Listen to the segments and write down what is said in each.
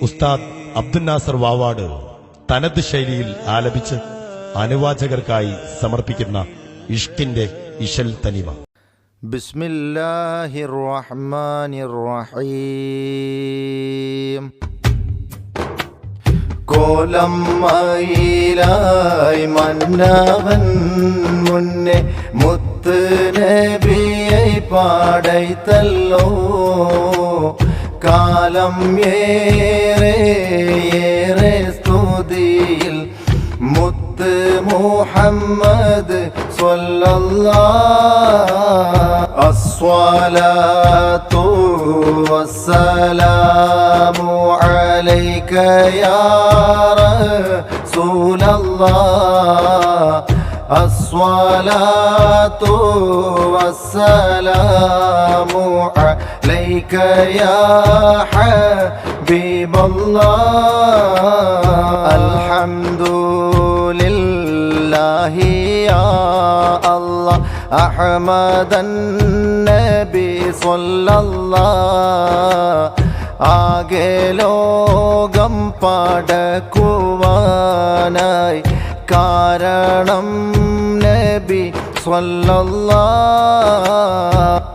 ഉസ്താദ് അബ്ദുൽ നാസർ വാവാട് തനത് ശൈലിയിൽ ആലപിച്ച് അനുവാചകർക്കായി സമർപ്പിക്കുന്ന ഇഷ്കിന്റെ ഇശൽ തനിമ. ബിസ്മില്ലാഹിർ റഹ്മാനിർ റഹീം കോലം മയിലായി മന്നവൻ മുന്നേ മുത്ത് നബിയെ പാടൈത്തല്ലോ കാലം ഏറെ ഏറെ സ്തുതിയിൽ മുത്ത് മുഹമ്മദ് സ്വല്ലല്ലാഹ് അസ്വലാത്തു വസ്സലാമു അലൈക യാ റസൂലല്ലാഹ് الصلاة والسلام عليك يا حبيب الله الحمد لله يا الله أحمد النبي صلى الله ആകെ ലോകം പാടക്കുവാനായി കാരണം നബി സ്വല്ലല്ലാ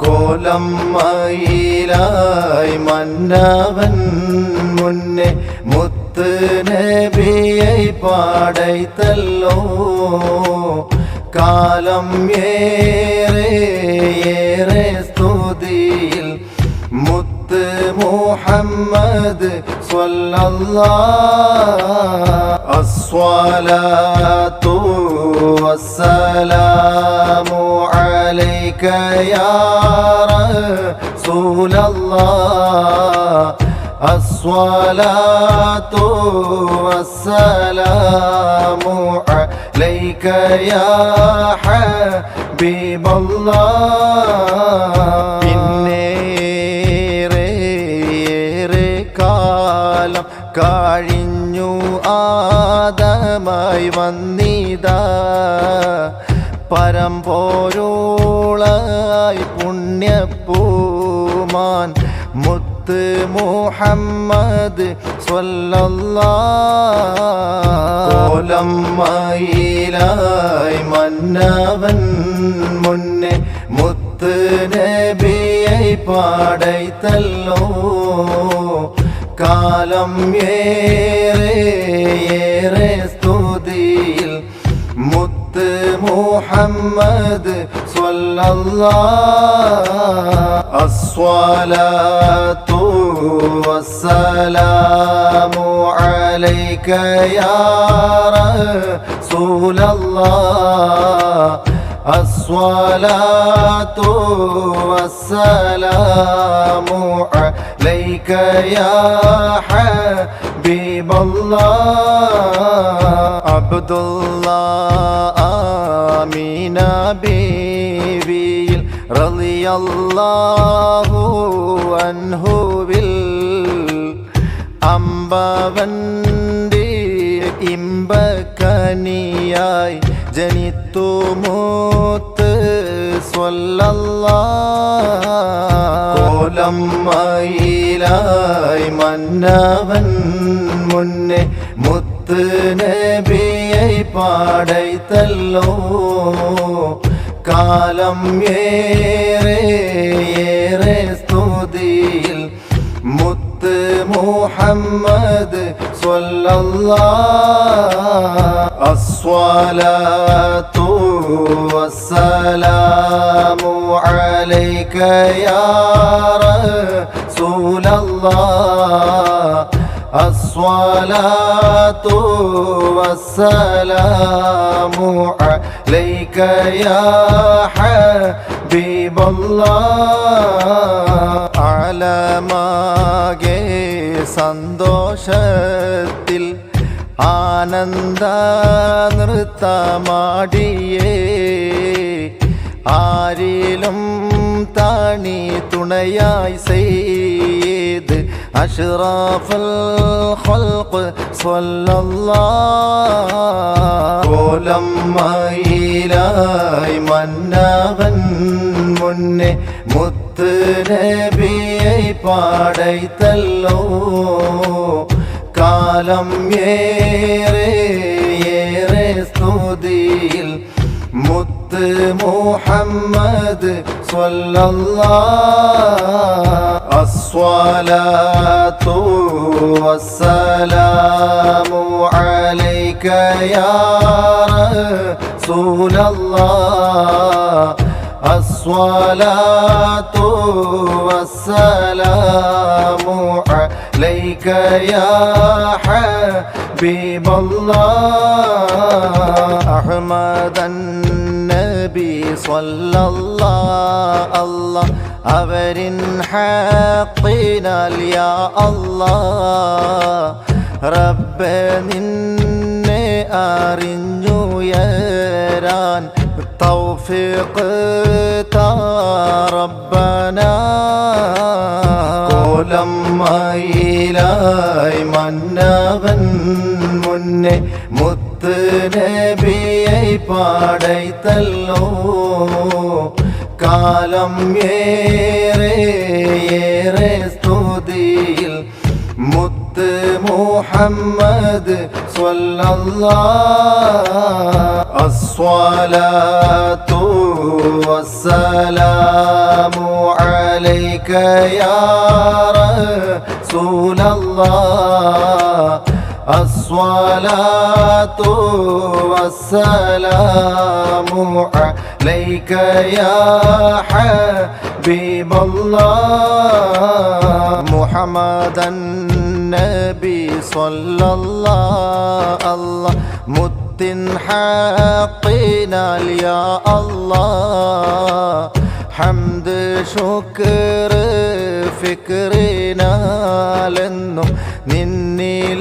കോലം മയിലായി മന്നവൻ മുന്നേ മുത്ത് നബിയെ പാടൈത്തല്ലോ. കാലം ഏറെ ഏറെ സ്തുതിയിൽ മുത്ത് മുഹമ്മദ് സ്വല്ലല്ലാഹ് അസ്വലാത്തു വസ്സലാമു അലൈക യാ റസൂലല്ലാഹ് الصلاة والسلام عليك يا حبيب الله പിന്നേറെ ഏറെ കാലം കഴിഞ്ഞു ആദമായി വന്നിതാ പരമ്പോരോളായി പുണ്യപ്പൂമാൻ മുത്ത് മുഹമ്മദ് സ്വല്ലല്ലാഹ് മയിലായി മന്നവൻ മുന്നേ മുത്ത് നബിയായി പാടൈത്തല്ലോ. കാലം ഏറെ ഏറെ محمد صلى الله. الصلاة والسلام عليك يا رسول الله. الصلاة والسلام عليك يا حبيب الله عبد الله آمين ബീവിയിൽ റളിയല്ലാഹു അൻഹുവിൽ അമ്പവൻ്റെ ഇമ്പക്കനിയായി ജനിത്തു മൂത്ത് കോലം മയിലായി മന്നവൻ മുന്നേ മുത്ത് നബിയൈ പാടൈത്തല്ലോ. കാലം ഏറെ ഏറെ സ്തുതിയിൽ മുത്ത് മുഹമ്മദ് സ്വല്ലല്ലാ അസ്വാലത്തോ والسلام عليك يا رسول الله الصلاة والسلام عليك يا حبيب الله ആലമാകെ സന്തോഷത്തിൽ ആനന്ദ നൃത്തമാടിയേ. ആരിലും താണി തുണയായി സെയ്ത്. അഷ്റാഫൽ ഖൽഖ് സ്വല്ലല്ലാഹ്. കോലം മന്നവൻ മുന്നേ മുത്ത് നബിയെ പാടൈത്തല്ലോ. العالم يرث يرث مت محمد صلى الله الصلاة والسلام عليك يا رسول الله الصلاة والسلام عليك يا حبيب الله أحمد النبي صلى الله الله അവരിൻ ഹാപ്പിനാൽ യാ അല്ലാ റബ്ബെ നിന്നെ അറിഞ്ഞുയരാൻ തൗഫീഖ് താ റബ്ബനാ. കോലം മയിലായി മന്നവൻ മുന്നേ മുത്ത് നബിയെ പാടൈത്തല്ലോ. കാലം ഏറെ ഏറെ സ്തുതിയിൽ മുത്ത് മുഹമ്മദ് സ്വല്ലല്ലാഹ് അസ്വലാത്തു വസ്സലാമു അലൈക യാ റസൂലല്ലാഹ് الصلاة والسلام عليك يا حبيب الله. محمد النبي صلى الله الله مت حقنا يا الله. حمد شكر فكرنا لنه നിന്നിലാലിയാൻ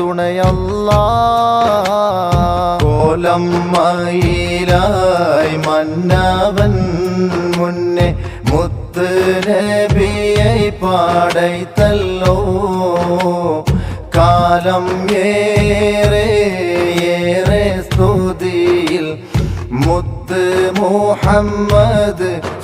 തുണയല്ല. കോലം മയിലായി മന്നവൻ മുന്നേ മുത്ത് നബിയെ പാടൈത്തല്ലോ. കാലം ഏറെ ഏറെ സ്തുതിയിൽ മുത്ത് മുഹമ്മദ്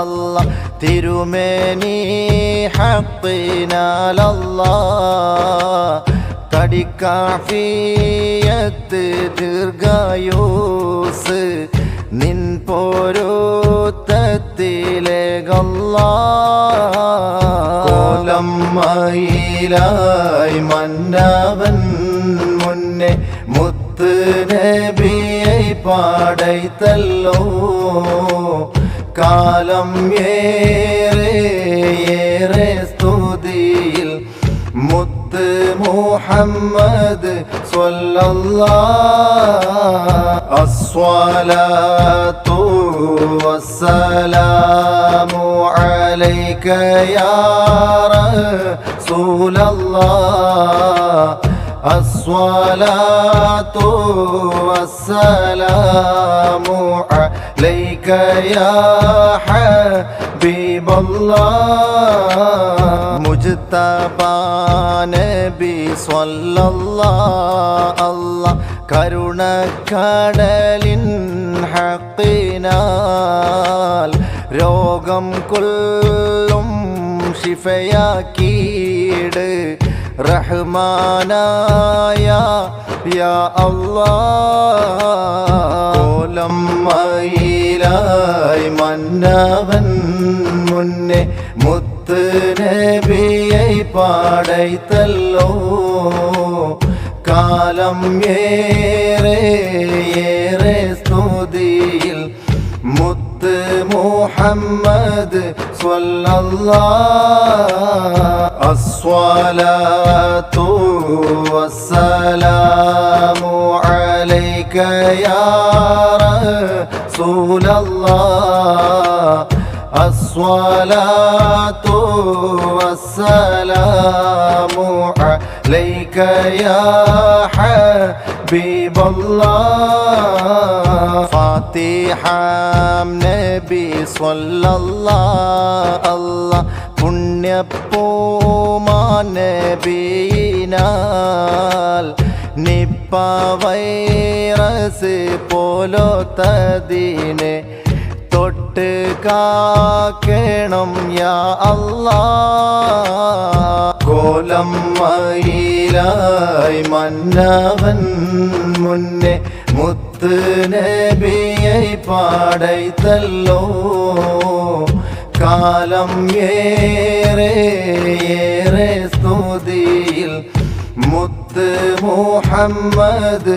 അല്ല തിരുമേനി ഹപ്പിനാലല്ല കടിക്കാഫിയത്ത് ദീർഘായൂസ് നിൻ പോരോത്തത്തിലേകല്ല. കോലം മന്നാവൻ മുന്നേ മുത്ത് നബി നബിയെ பாடைத்தல்லோ காலம் ஏறே ഏറെ സ്തുതിയിൽ മുത്ത് മുഹമ്മദ് അസ്വലാത്തു വസ്സലാമു അലൈക യാ റസൂലല്ലാഹ് الصلاة والسلام عليك يا حبيب الله مجتبى നബി സ്വല്ലല്ലാഹ് അല്ലാ കരുണക്കടലിൻ ഹക്കിനാൽ രോഗം കൊല്ലും ഷിഫയാക്കീട് റഹ്മാനായ യാ മയിലായി മന്നവൻ മുന്നേ മുത്ത് നബിയെ പാടൈത്തല്ലോ. കാലം ഏറെ ഏറെ സ്തുതിയിൽ മുത്ത് محمد صلى الله. الصلاة والسلام عليك يا رسول الله. الصلاة والسلام عليك يا حبيب الله ഫാത്തിഹ നബി സ്വല്ലല്ലാഹ് പുണ്യപ്പൂമാനബീനാൽ നിപ്പ വൈറസ് പോലോത്തതിനെ തൊട്ട് കാക്കണം യാ അല്ലാ കോലം മയിലായി മന്നവൻ മുന്നേ മുത്ത് നബിയൈ പാടൈത്തല്ലോ. കാലം ഏറെ ഏറെ സ്തുതിയിൽ മുത്ത് മുഹമ്മദ്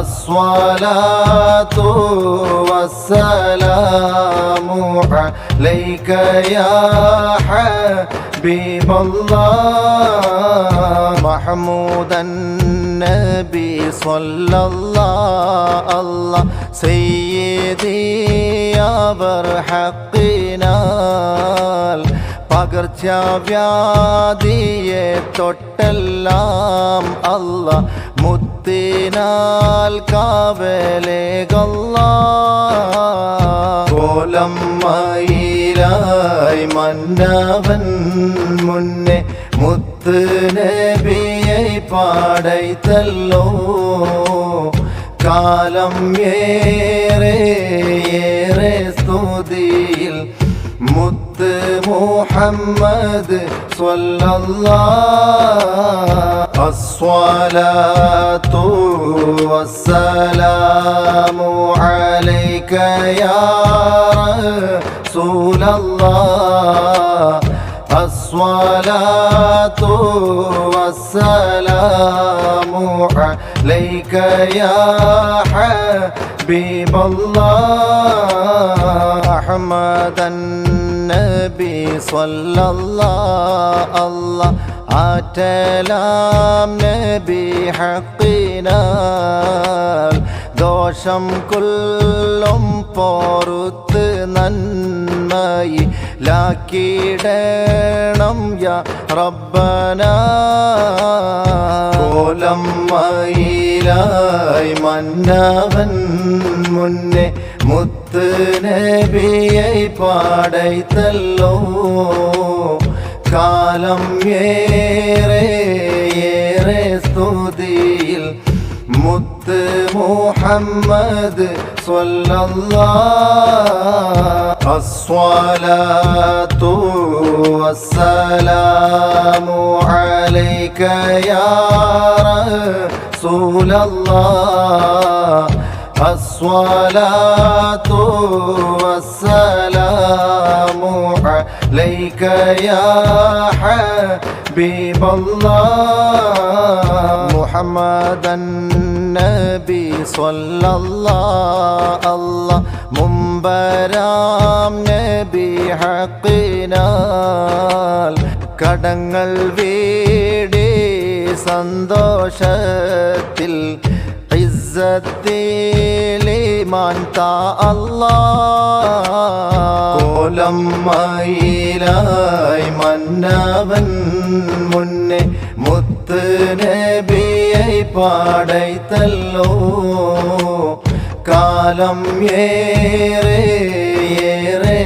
الصلاة والسلام عليك يا حبيب الله محمودا النبي صلى الله الله سيدي يا برحقنا പകർച്ചവ്യാധിയെ തൊട്ടെല്ലാം അല്ല മുത്തിനാൽ കാവലേകല്ല. കോലം മയിലായി മന്നവൻ മുന്നേ മുത്ത് നബിயை പാടൈത്തല്ലോ. കാലം ഏറെ ഏറെ സ്തുതിയിൽ مت محمد صلى الله. الصلاة والسلام عليك يا رسول الله. الصلاة والسلام عليك يا حبيب الله. أحمدا സല്ലല്ലാ അല്ലാ ആറ്റലാം നബി ഹക്കിനാൽ ദോഷം കൊല്ലും പോറുത്ത് നന്നായി ലാക്കിയിടണം യാ റബ്ബന. കോലം മയിലായി മന്നവൻ മുന്നേ മുത്ത നബിயை പാടൈത്തല്ലോ. കാലം ഏറെ ഏറെ സ്തുതിയിൽ. മുത്ത് മുഹമ്മദ് അസ്സലാത്തു വസ്സലാമു അലൈക യാ റസൂലല്ലാഹ്. الصلاة والسلام عليك يا حبيب الله محمد النبي صلى الله الله മുമ്പരാം നബി ഹക്കിനാൽ കടങ്ങൾ വീടി സന്തോഷത്തിൽ ഇസ്സത്തിലിമാൻ താ അല്ലാ. കോലം മയിലായി മന്നവൻ മുന്നേ മുത്ത് നബിயை പാടൈത്തല്ലോ. കാലം ഏറെ ഏറെ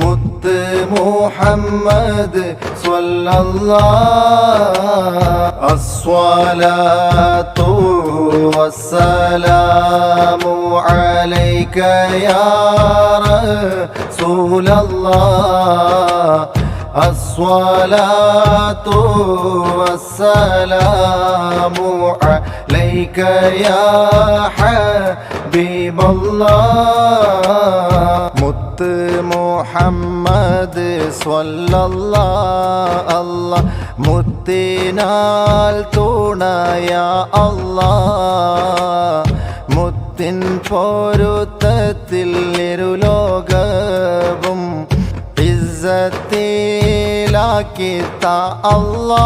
مت محمد صلى الله. الصلاة والسلام عليك يا رسول الله. الصلاة والسلام عليك يا حبيب الله. മുത്ത് മുഹമ്മദ് സ്വല്ലല്ലാ അല്ല മുത്തിനാൽ തുണയ അല്ലാ മുത്തിൻ പൊരുത്തത്തിൽ ഇരുലോകവും ഇസ്സത്തിലാക്കി ത അല്ലാ.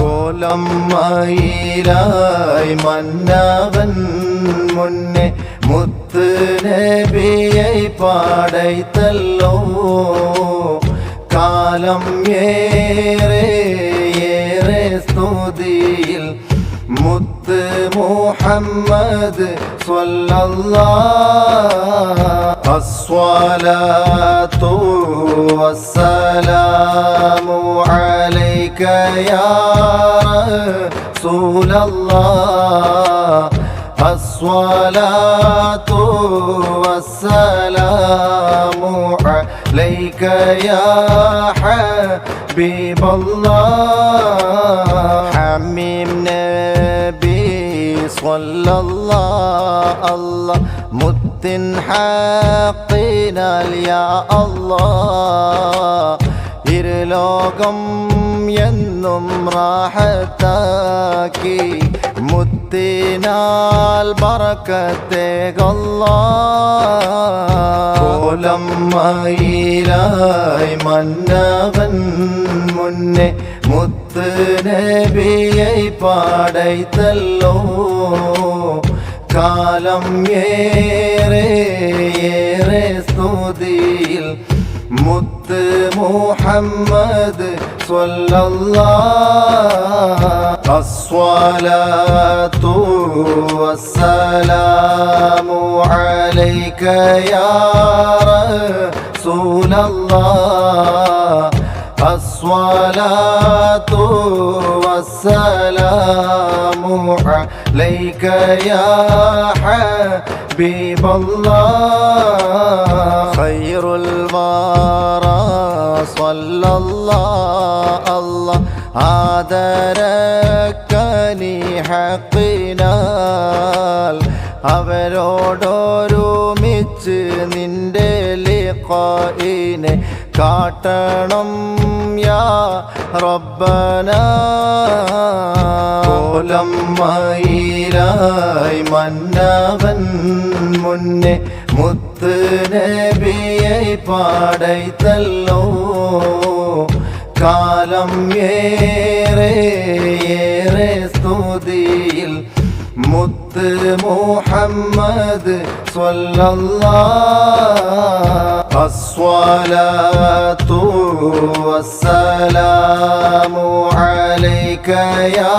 കോലം മയിലായി മന്നവൻ മുന്നേ മുത്ത് നബിയൈ പാടൈത്തല്ലോ. കാലം ഏറെ ഏറെ സ്തുതിയിൽ മുത്ത് മുഹമ്മദ് صلى الله الصلاة والسلام عليك يا رسول الله الصلاة والسلام عليك يا حبيب الله. حميمنا സ്വല്ലല്ലാ അല്ലാ മുത്തിൻ ഹാഖിനാൽ യാ അല്ലാ ഇരുലോകം എന്നും റാഹത്താക്കി മുത്തിനാൽ കോലം മയിലായി മന്നവൻ മുന്നേ മുത്ത് നബിയായി പാടൈത്തല്ലോ. കാലം ഏറെ ഏറെ സ്തുതിയിൽ മുത്ത് മുഹമ്മദ് صلى الله. الصلاة والسلام عليك يا رسول الله. الصلاة والسلام عليك يا حبيب الله خير الورى صلى الله الله ആദരക്കനി ഹക്കിനാൽ അവരോടൊരുമിച്ച് നിന്റെ ലിഖായിനെ കാട്ടണം യാ റബ്ബന. കോലം മയിലായി മന്നവൻ മുന്നേ മുത്ത് നബിയെ പാടൈത്തല്ലോ കാലം ഏറേ محمد صلى الله. الصلاة والسلام عليك يا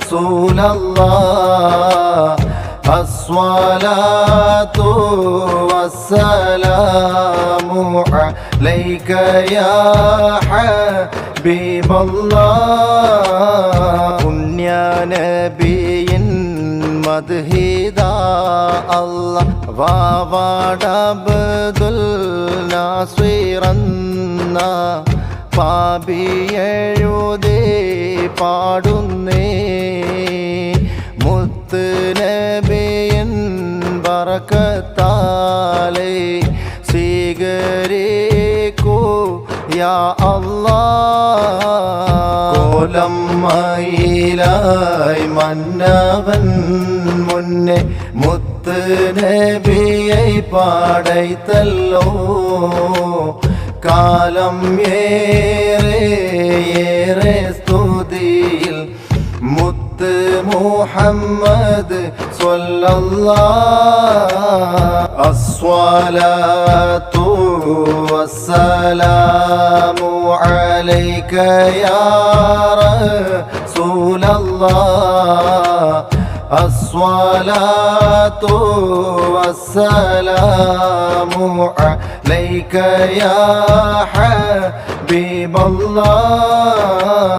رسول الله. الصلاة والسلام عليك يا حبيب الله പുണ്യനബിയിൻ മദ്ഹീദ അല്ല വാവാടബ്ദുൽ നാസിറന്ന പാപിയെഴുതി പാടുന്നേ മുത്ത് നബിയൻ ബറക്കത്താലേ സ്വീകരിക്കൂ യാ അല്ലാ മയിലായി മന്നവൻ മുന്നേ മുത്ത് നബിயை പാടൈത്തല്ലോ. കാലം ഏറെ ഏറെ സ്തുതിയിൽ محمد صلى الله الصلاة والسلام عليك يا رسول الله الصلاة والسلام عليك يا حبيب الله